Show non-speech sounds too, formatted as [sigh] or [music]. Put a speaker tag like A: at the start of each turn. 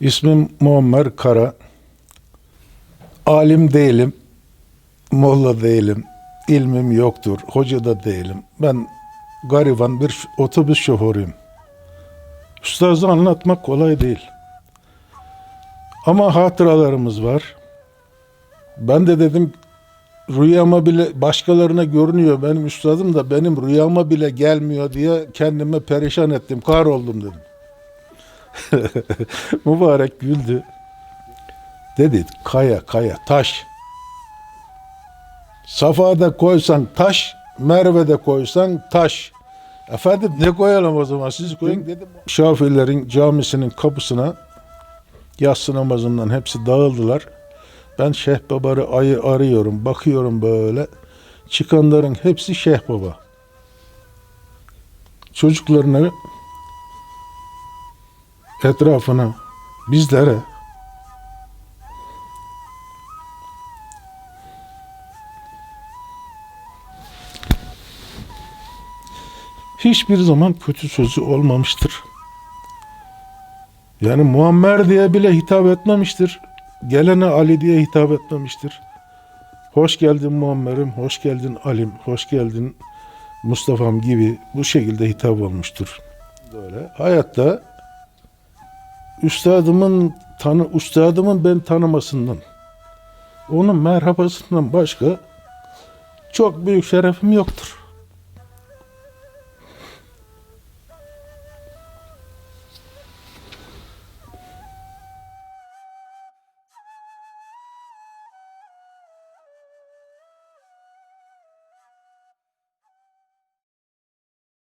A: İsmim Muammer Kara. Alim değilim. Molla değilim. İlmim yoktur. Hoca da değilim. Ben gariban bir otobüs şoförüyüm. Üstazı anlatmak kolay değil. Ama hatıralarımız var. Ben de dedim rüyama bile başkalarına görünüyor benim üstadım da benim rüyama bile gelmiyor diye kendime perişan ettim. Kahroldum dedim. [laughs] Mübarek güldü. Dedi kaya kaya taş. Safa'da koysan taş, Merve'de koysan taş. Efendim ne koyalım o zaman siz koyun dedim. Şafiilerin camisinin kapısına yatsı namazından hepsi dağıldılar. Ben Şeyh Baba'yı ayı arıyorum, bakıyorum böyle. Çıkanların hepsi Şeyh Baba. Çocuklarını etrafına, bizlere hiçbir zaman kötü sözü olmamıştır. Yani Muammer diye bile hitap etmemiştir. Gelene Ali diye hitap etmemiştir. Hoş geldin Muammer'im, hoş geldin Alim, hoş geldin Mustafa'm gibi bu şekilde hitap olmuştur. Böyle hayatta üstadımın tanı üstadımın ben tanımasından onun merhabasından başka çok büyük şerefim yoktur.